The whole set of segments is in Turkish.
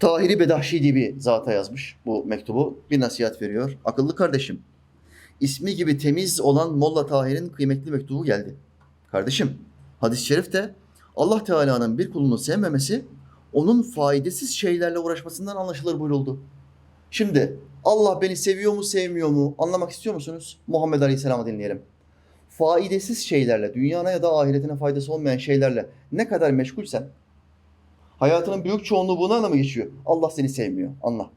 Tahiri Bedahşi diye bir zata yazmış bu mektubu. Bir nasihat veriyor. Akıllı kardeşim, ismi gibi temiz olan Molla Tahir'in kıymetli mektubu geldi. Kardeşim, hadis-i şerifte Allah Teala'nın bir kulunu sevmemesi onun faydasız şeylerle uğraşmasından anlaşılır buyuruldu. Şimdi Allah beni seviyor mu sevmiyor mu anlamak istiyor musunuz? Muhammed Aleyhisselam'ı dinleyelim. Faydasız şeylerle, dünyana ya da ahiretine faydası olmayan şeylerle ne kadar meşgulsen hayatının büyük çoğunluğu buna mı geçiyor? Allah seni sevmiyor. Anla.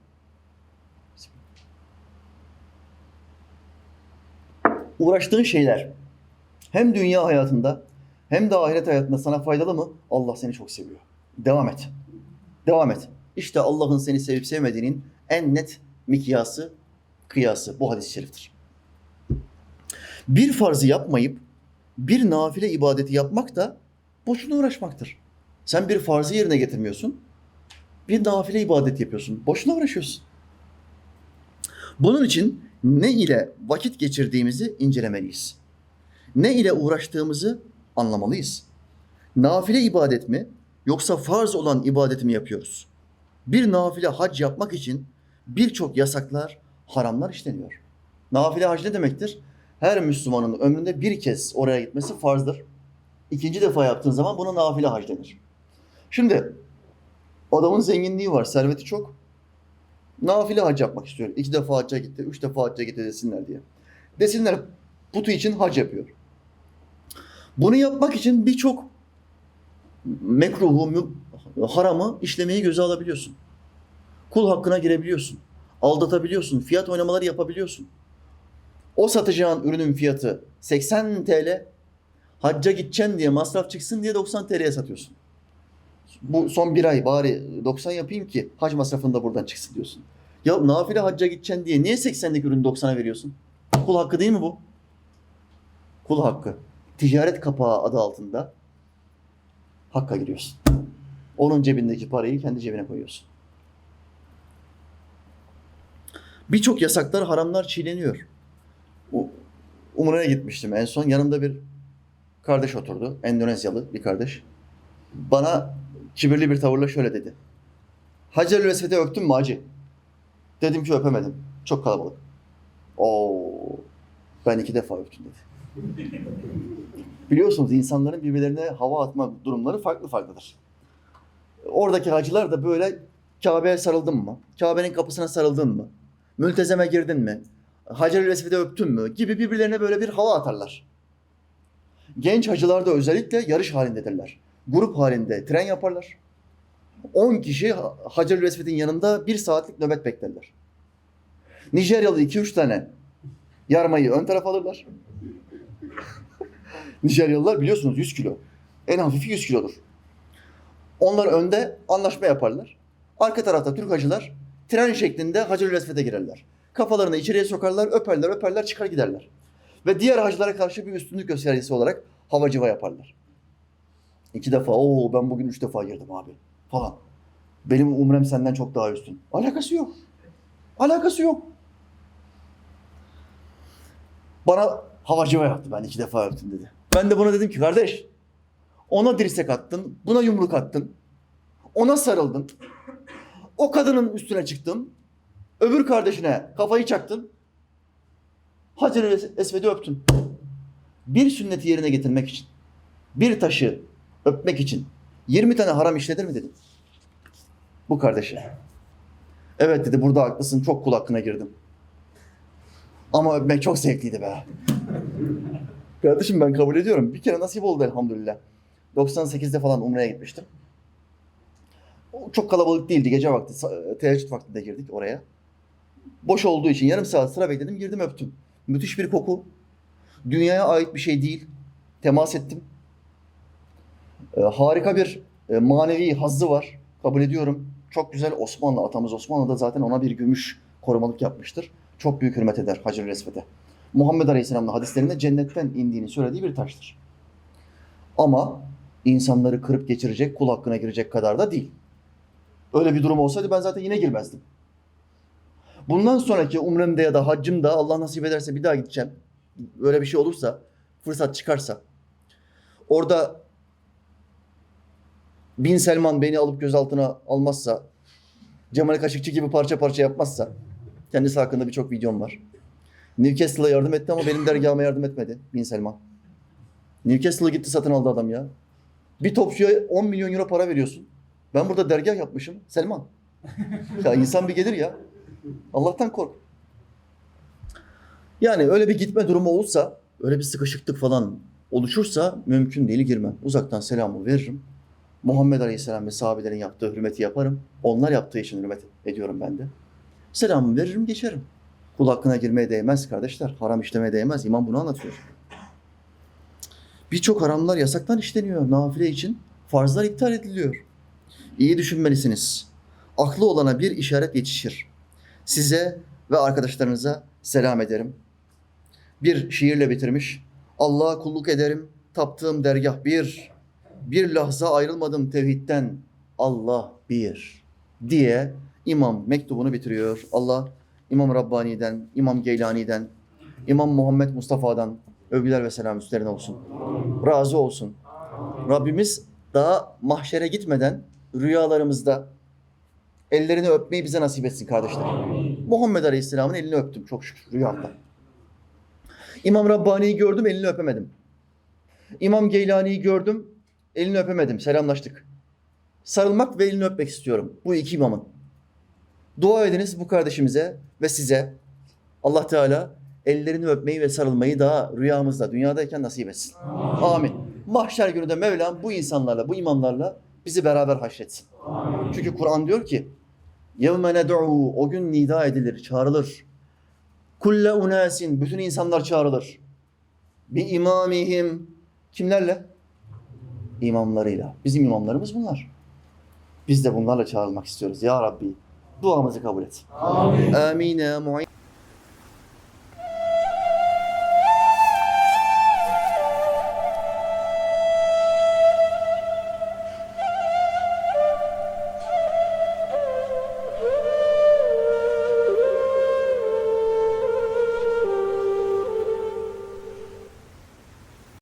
Uğraştığın şeyler hem dünya hayatında hem de ahiret hayatında sana faydalı mı? Allah seni çok seviyor. Devam et. Devam et. İşte Allah'ın seni sevip sevmediğinin en net mikyası, kıyası bu hadis-i şeriftir. Bir farzı yapmayıp bir nafile ibadeti yapmak da boşuna uğraşmaktır. Sen bir farzı yerine getirmiyorsun. Bir nafile ibadet yapıyorsun. Boşuna uğraşıyorsun. Bunun için ne ile vakit geçirdiğimizi incelemeliyiz. Ne ile uğraştığımızı anlamalıyız. Nafile ibadet mi yoksa farz olan ibadet mi yapıyoruz? Bir nafile hac yapmak için birçok yasaklar, haramlar işleniyor. Nafile hac ne demektir? Her Müslümanın ömründe bir kez oraya gitmesi farzdır. İkinci defa yaptığın zaman buna nafile hac denir. Şimdi adamın zenginliği var, serveti çok. Nafile hac yapmak istiyor. İki defa hacca gitti, üç defa hacca gitti desinler diye. Desinler putu için hac yapıyor. Bunu yapmak için birçok mekruhu, haramı işlemeyi göze alabiliyorsun. Kul hakkına girebiliyorsun. Aldatabiliyorsun. Fiyat oynamaları yapabiliyorsun. O satacağın ürünün fiyatı 80 TL. Hacca gideceksin diye masraf çıksın diye 90 TL'ye satıyorsun. Bu son bir ay bari 90 yapayım ki hac masrafını da buradan çıksın diyorsun. Ya nafile hacca gideceksin diye niye 80'lik ürünü 90'a veriyorsun? Kul hakkı değil mi bu? Kul hakkı. Ticaret kapağı adı altında hakka giriyorsun. Onun cebindeki parayı kendi cebine koyuyorsun. Birçok yasaklar, haramlar çiğneniyor. Umre'ye gitmiştim en son. Yanımda bir kardeş oturdu. Endonezyalı bir kardeş. Bana kibirli bir tavırla şöyle dedi. Hacer-ül Esved'i öptün mü hacı? Dedim ki öpemedim. Çok kalabalık. Oo, ben iki defa öptüm dedi. Biliyorsunuz insanların birbirlerine hava atma durumları farklı farklıdır. Oradaki hacılar da böyle Kabe'ye sarıldın mı? Kabe'nin kapısına sarıldın mı? Mültezeme girdin mi? Hacer-ül Esved'i öptün mü? Gibi birbirlerine böyle bir hava atarlar. Genç hacılar da özellikle yarış halindedirler. Grup halinde tren yaparlar. 10 kişi Hacer-ül Esved'in yanında bir saatlik nöbet beklerler. Nijeryalı 2-3 tane yarmayı ön tarafa alırlar. Nijeryalılar biliyorsunuz 100 kilo. En hafifi 100 kilodur. Onlar önde anlaşma yaparlar. Arka tarafta Türk hacılar tren şeklinde Hacer-ül Esved'e girerler. Kafalarını içeriye sokarlar, öperler, öperler, çıkar giderler. Ve diğer hacılara karşı bir üstünlük göstergesi olarak havacıva yaparlar. İki defa, oo ben bugün üç defa girdim abi falan. Benim umrem senden çok daha üstün. Alakası yok. Alakası yok. Bana havacıva yaptı ben iki defa öptüm dedi. Ben de buna dedim ki kardeş ona dirsek attın, buna yumruk attın. Ona sarıldın. O kadının üstüne çıktın. Öbür kardeşine kafayı çaktın. Hacer-i Esved'i öptün. Bir sünneti yerine getirmek için, bir taşı öpmek için 20 tane haram işlenir mi dedim. Bu kardeşe. Evet dedi burada haklısın çok kul hakkına girdim. Ama öpmek çok zevkliydi be. Kardeşim ben kabul ediyorum. Bir kere nasip oldu elhamdülillah. 98'de falan Umre'ye gitmiştim. Çok kalabalık değildi. Gece vakti, teheccüd vaktinde girdik oraya. Boş olduğu için yarım saat sıra bekledim. Girdim öptüm. Müthiş bir koku. Dünyaya ait bir şey değil. Temas ettim. Ee, harika bir e, manevi hazzı var. Kabul ediyorum. Çok güzel Osmanlı, atamız Osmanlı da zaten ona bir gümüş korumalık yapmıştır. Çok büyük hürmet eder Hacer-ül Esved'e. Muhammed Aleyhisselam'ın hadislerinde cennetten indiğini söylediği bir taştır. Ama insanları kırıp geçirecek, kul hakkına girecek kadar da değil. Öyle bir durum olsaydı ben zaten yine girmezdim. Bundan sonraki umremde ya da haccımda Allah nasip ederse bir daha gideceğim. Böyle bir şey olursa, fırsat çıkarsa. Orada Bin Selman beni alıp gözaltına almazsa Cemal Kaşıkçı gibi parça parça yapmazsa. Kendisi hakkında birçok videom var. Newcastle'a yardım etti ama benim dergahıma yardım etmedi Bin Selman. Newcastle'a gitti satın aldı adam ya. Bir topçuya 10 milyon euro para veriyorsun. Ben burada dergah yapmışım. Selman. Ya insan bir gelir ya. Allah'tan kork. Yani öyle bir gitme durumu olursa, öyle bir sıkışıklık falan oluşursa mümkün değil girmem. Uzaktan selamı veririm. Muhammed Aleyhisselam ve sahabelerin yaptığı hürmeti yaparım. Onlar yaptığı için hürmet ediyorum ben de. Selamı veririm geçerim. Kul hakkına girmeye değmez kardeşler. Haram işlemeye değmez. İmam bunu anlatıyor. Birçok haramlar yasaktan işleniyor nafile için. Farzlar iptal ediliyor. İyi düşünmelisiniz. Aklı olana bir işaret yetişir. Size ve arkadaşlarınıza selam ederim. Bir şiirle bitirmiş. Allah'a kulluk ederim. Taptığım dergah bir. Bir lahza ayrılmadım tevhidden. Allah bir. Diye imam mektubunu bitiriyor. Allah İmam Rabbani'den, İmam Geylani'den, İmam Muhammed Mustafa'dan övgüler ve selam üstlerine olsun. Razı olsun. Rabbimiz daha mahşere gitmeden rüyalarımızda ellerini öpmeyi bize nasip etsin kardeşler. Muhammed Aleyhisselam'ın elini öptüm çok şükür rüyamda. İmam Rabbani'yi gördüm elini öpemedim. İmam Geylani'yi gördüm elini öpemedim. Selamlaştık. Sarılmak ve elini öpmek istiyorum. Bu iki imamın. Dua ediniz bu kardeşimize ve size. Allah Teala ellerini öpmeyi ve sarılmayı daha rüyamızda, dünyadayken nasip etsin. Amin. Mahşer günü de Mevlam bu insanlarla, bu imamlarla bizi beraber haşretsin. Çünkü Kur'an diyor ki يَوْمَ نَدْعُوا O gün nida edilir, çağrılır. Kulle unasin bütün insanlar çağrılır. Bir imamihim kimlerle? İmamlarıyla. Bizim imamlarımız bunlar. Biz de bunlarla çağrılmak istiyoruz ya Rabbi. Duamızı kabul et. Amin. Amin.